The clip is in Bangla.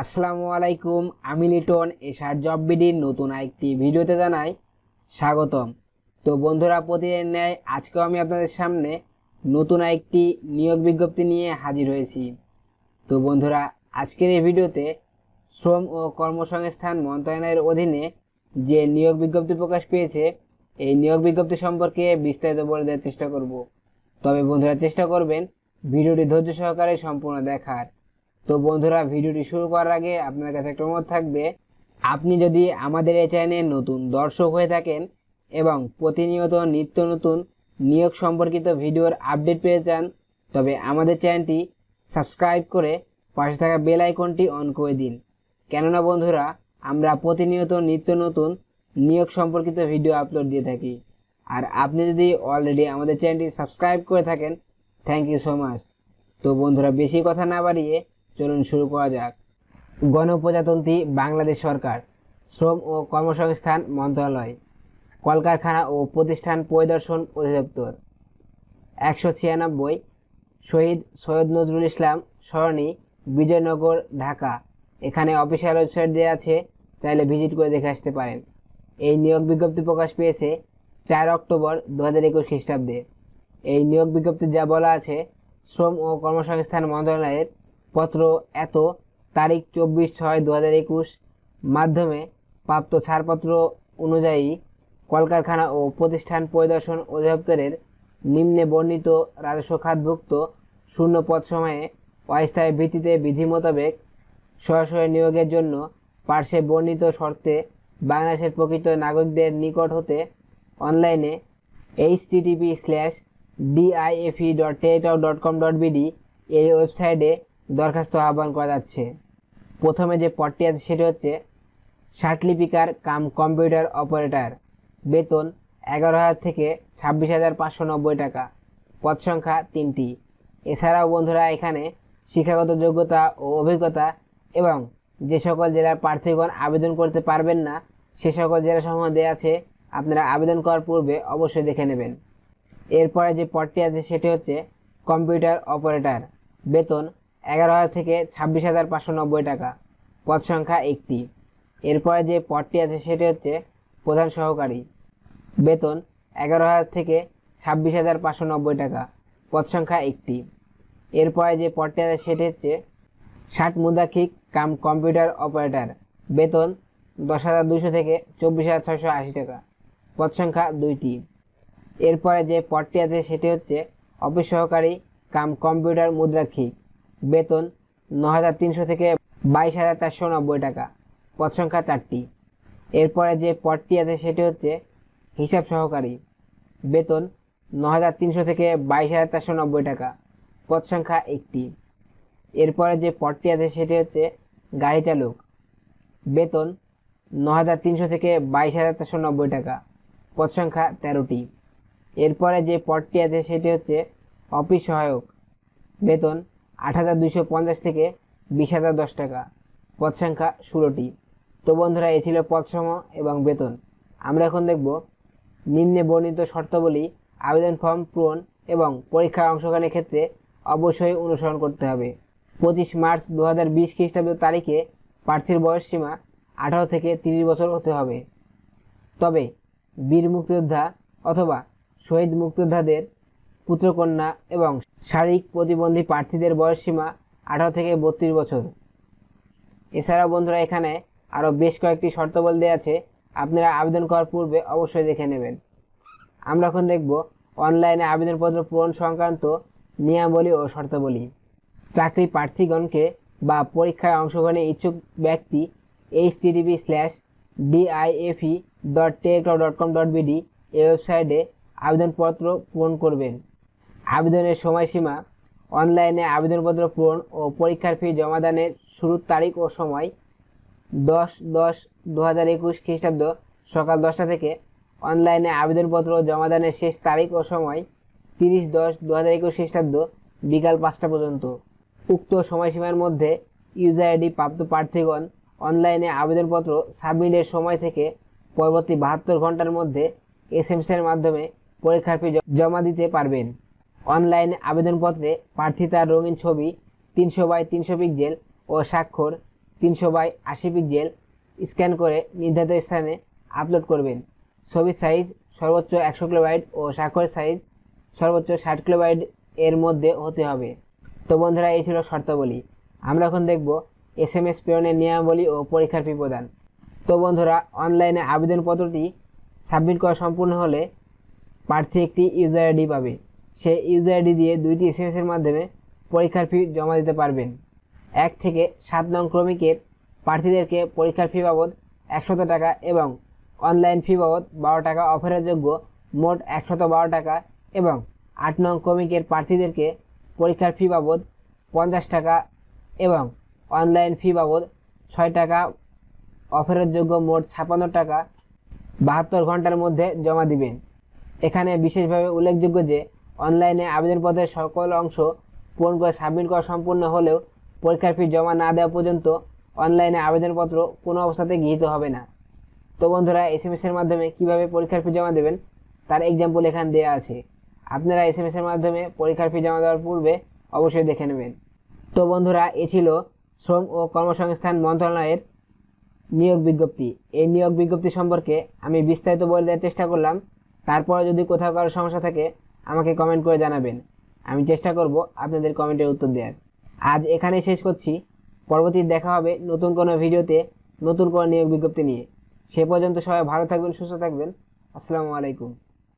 আসসালামু আলাইকুম, আমি লিটন, এশার জব বিডির নতুন একটি ভিডিওতে জানাই স্বাগতম। তো বন্ধুরা, প্রতিদিন ন্যায় আজকেও আমি আপনাদের সামনে নতুন একটি নিয়োগ বিজ্ঞপ্তি নিয়ে হাজির হয়েছি। তো বন্ধুরা, আজকের এই ভিডিওতে শ্রম ও কর্মসংস্থান মন্ত্রণালয়ের অধীনে যে নিয়োগ বিজ্ঞপ্তি প্রকাশ পেয়েছে, এই নিয়োগ বিজ্ঞপ্তি সম্পর্কে বিস্তারিত বলে দেওয়ার চেষ্টা করব। তবে বন্ধুরা, চেষ্টা করবেন ভিডিওটি ধৈর্য সহকারে সম্পূর্ণ দেখার। তো বন্ধুরা, ভিডিওটি শুরু করার আগে আপনার কাছে একটা অনুরোধ থাকবে। আপনি যদি আমাদের এই চ্যানেলে নতুন দর্শক হয়ে থাকেন এবং প্রতিনিয়ত নিত্য নতুন নিয়োগ সম্পর্কিত ভিডিওর আপডেট পেয়ে চান, তবে আমাদের চ্যানেলটি সাবস্ক্রাইব করে পাশে থাকা বেল আইকনটি অন করে দিন। কেননা বন্ধুরা, আমরা প্রতিনিয়ত নিত্য নতুন নিয়োগ সম্পর্কিত ভিডিও আপলোড দিয়ে থাকি। আর আপনি যদি অলরেডি আমাদের চ্যানেলটি সাবস্ক্রাইব করে থাকেন থ্যাংক ইউ সো মাচ তো বন্ধুরা, বেশি কথা না বাড়িয়ে চলুন শুরু করা যাক। গণপ্রজাতন্ত্রী বাংলাদেশ সরকার, শ্রম ও কর্মসংস্থান মন্ত্রণালয়, কলকারখানা ও প্রতিষ্ঠান পরিদর্শন অধিদপ্তর। একশো ছিয়ানব্বই শহীদ সৈয়দ নজরুল ইসলাম সরণি, বিজয়নগর, ঢাকা। এখানে অফিসিয়াল ওয়েবসাইট দেওয়া আছে, চাইলে ভিজিট করে দেখে আসতে পারেন। এই নিয়োগ বিজ্ঞপ্তি প্রকাশ পেয়েছে চার অক্টোবর দু হাজার একুশ খ্রিস্টাব্দে। এই নিয়োগ বিজ্ঞপ্তি যা বলা আছে, শ্রম ও কর্মসংস্থান মন্ত্রণালয়ের পত্র এত তারিখ চব্বিশ ছয় দু হাজার একুশ মাধ্যমে প্রাপ্ত ছাড়পত্র অনুযায়ী কলকারখানা ও প্রতিষ্ঠান পরিদর্শন অধিদপ্তরের নিম্নে বর্ণিত রাজস্ব খাতভুক্ত শূন্য পদ সময়ে অস্থায়ী ভিত্তিতে বিধি মোতাবেক সরাসরি নিয়োগের জন্য পার্শ্বে বর্ণিত শর্তে বাংলাদেশের প্রকৃত নাগরিকদের নিকট হতে অনলাইনে H TTP slash DIFE dot Teletalk dot com dot BD এই ওয়েবসাইটে দরখাস্ত আহ্বান করা যাচ্ছে। প্রথমে যে পদটি আছে সেটি হচ্ছে লিপিকার কাম কম্পিউটার অপারেটর। বেতন এগারো হাজার থেকে ছাব্বিশ হাজার পাঁচশো নব্বই টাকা। পদ সংখ্যা তিনটি। এছাড়াও বন্ধুরা, এখানে শিক্ষাগত যোগ্যতা ও অভিজ্ঞতা এবং যে সকল জেলার প্রার্থীগণ আবেদন করতে পারবেন না, সে সকল জেলাসমূহ দেওয়া আছে, আপনারা আবেদন করার পূর্বে অবশ্যই দেখে নেবেন। এরপরে যে পদটি আছে সেটি হচ্ছে কম্পিউটার অপারেটর। বেতন এগারো হাজার থেকে ছাব্বিশ হাজার পাঁচশো নব্বই টাকা। পদ সংখ্যা একটি। এরপরে যে পদটি আছে সেটি হচ্ছে প্রধান সহকারী। বেতন এগারো হাজার থেকে ছাব্বিশ হাজার পাঁচশো নব্বই টাকা। পদ সংখ্যা একটি। এরপরে যে পদটি আছে সেটি হচ্ছে ষাট মুদাখিক কাম কম্পিউটার অপারেটর। বেতন দশ হাজার দুশো থেকে চব্বিশ হাজার ছশো আশি টাকা। পদ সংখ্যা দুইটি। এরপরে যে পদটি আছে সেটি হচ্ছে অফিস সহকারী কাম কম্পিউটার মুদ্রাক্ষিক। বেতন ন হাজার তিনশো থেকে বাইশ হাজার চারশো নব্বই টাকা, পদ সংখ্যা চারটি। এরপরে যে পদটি আছে সেটি হচ্ছে হিসাব সহকারী। বেতন ন হাজার তিনশো থেকে বাইশ হাজার চারশো নব্বই টাকা, পদ সংখ্যা একটি। এরপরে যে পদটি আছে সেটি হচ্ছে গাড়ি চালক। বেতন ন হাজার তিনশো থেকে বাইশ হাজার চারশো নব্বই টাকা, পদ সংখ্যা তেরোটি। এরপরে যে পদটি আছে সেটি হচ্ছে অফিস সহায়ক। বেতন আট হাজার দুশো পঞ্চাশ থেকে বিশ হাজার দশ টাকা। পদ সংখ্যা ষোলোটি। তো বন্ধুরা, এ ছিল পদসম এবং বেতন। আমরা এখন দেখব নিম্নে বর্ণিত শর্তাবলী, আবেদন ফর্ম পূরণ এবং পরীক্ষায় অংশগ্রহণের ক্ষেত্রে অবশ্যই অনুসরণ করতে হবে। পঁচিশ মার্চ দু হাজার বিশ খ্রিস্টাব্দ তারিখে প্রার্থীর বয়স সীমা আঠারো থেকে তিরিশ বছর হতে হবে। তবে বীর মুক্তিযোদ্ধা অথবা শহীদ মুক্তিযোদ্ধাদের পুত্রকন্যা এবং শারীরিক প্রতিবন্ধী প্রার্থীদের বয়স সীমা আঠারো থেকে বত্রিশ বছর। এছাড়াও বন্ধুরা এখানে আরও বেশ কয়েকটি শর্তাবলী দেওয়া আছে। আপনারা আবেদন করার পূর্বে অবশ্যই দেখে নেবেন। আমরা এখন দেখব অনলাইনে আবেদনপত্র পূরণ সংক্রান্ত নিয়মাবলী ও শর্তাবলী। চাকরি প্রার্থীগণকে বা পরীক্ষায় অংশগ্রহণে ইচ্ছুক ব্যক্তি H TDP slash DIFE dot tech dot com dot BD এই ওয়েবসাইটে আবেদনপত্র পূরণ করবেন। আবেদনের সময়সীমা, অনলাইনে আবেদনপত্র পূরণ ও পরীক্ষার ফি জমাদানের শুরুর তারিখ ও সময় দশ দশ দু হাজার একুশ খ্রিস্টাব্দ সকাল দশটা থেকে অনলাইনে আবেদনপত্র জমাদানের শেষ তারিখ ও সময় তিরিশ দশ দু হাজার একুশ খ্রিস্টাব্দ বিকাল পাঁচটা পর্যন্ত। উক্ত সময়সীমার মধ্যে ইউজার আইডি প্রাপ্ত প্রার্থীগণ অনলাইনে আবেদনপত্র সাবমিটের সময় থেকে পরবর্তী বাহাত্তর ঘণ্টার মধ্যে এস এর মাধ্যমে পরীক্ষার ফি জমা দিতে পারবেন। অনলাইন আবেদনপত্রে প্রার্থী তার রঙিন ছবি, তিনশো বাই তিনশো পিক্সেল ও স্বাক্ষর, তিনশো বাই আশি পিক্সেল স্ক্যান করে নির্ধারিত স্থানে আপলোড করবেন। ছবির সাইজ সর্বোচ্চ একশো কিলোবাইট ও স্বাক্ষরের সাইজ সর্বোচ্চ ষাট কিলোবাইট এর মধ্যে হতে হবে। তো বন্ধুরা, এই ছিল শর্তাবলী। আমরা এখন দেখব এস এম এস প্রেরণের নিয়মাবলী ও পরীক্ষার ফি প্রদান তো বন্ধুরা, অনলাইনে আবেদনপত্রটি সাবমিট করা সম্পূর্ণ হলে প্রার্থী একটি ইউজার আইডি পাবে। সেই ইউজার আইডি দিয়ে দুইটি এস এর মাধ্যমে পরীক্ষার ফি জমা দিতে পারবেন। এক থেকে সাত নং ক্রমিকের প্রার্থীদেরকে পরীক্ষার ফি বাবদ একশত টাকা এবং অনলাইন ফি বাবদ বারো টাকা অফারের যোগ্য মোট একশত বারো টাকা এবং আট নং ক্রমিকের প্রার্থীদেরকে পরীক্ষার ফি বাবদ পঞ্চাশ টাকা এবং অনলাইন ফি বাবদ ছয় টাকা অফারের যোগ্য মোট ছাপান্ন টাকা বাহাত্তর ঘণ্টার মধ্যে জমা দিবেন। এখানে বিশেষভাবে উল্লেখযোগ্য যে অনলাইনে আবেদনপত্রের সকল অংশ পূরণ করে সাবমিট করা সম্পূর্ণ হলেও পরীক্ষার ফি জমা না দেওয়া পর্যন্ত অনলাইনে আবেদনপত্র কোনো অবস্থাতে গৃহীত হবে না। তো বন্ধুরা এস এম এর মাধ্যমে কীভাবে পরীক্ষার ফি জমা দেবেন তার এক্সাম্পল এখানে দেওয়া আছে। আপনারা এস এম এর মাধ্যমে পরীক্ষার ফি জমা দেওয়ার পূর্বে অবশ্যই দেখে নেবেন। তো বন্ধুরা, এ ছিল শ্রম ও কর্মসংস্থান মন্ত্রণালয়ের নিয়োগ বিজ্ঞপ্তি। এই নিয়োগ বিজ্ঞপ্তি সম্পর্কে আমি বিস্তারিত বলে দেওয়ার চেষ্টা করলাম। তারপরে যদি কোথাও কারও সমস্যা থাকে আমাকে কমেন্ট করে জানাবেন। আমি চেষ্টা করব আপনাদের কমেন্টের উত্তর দেওয়ার আজ এখানে শেষ করছি। পরবর্তী দেখা হবে নতুন কোনো ভিডিওতে নতুন কোনো নিয়োগ বিজ্ঞপ্তি নিয়ে। সে পর্যন্ত সবাই ভালো থাকবেন, সুস্থ থাকবেন। আসসালামু আলাইকুম।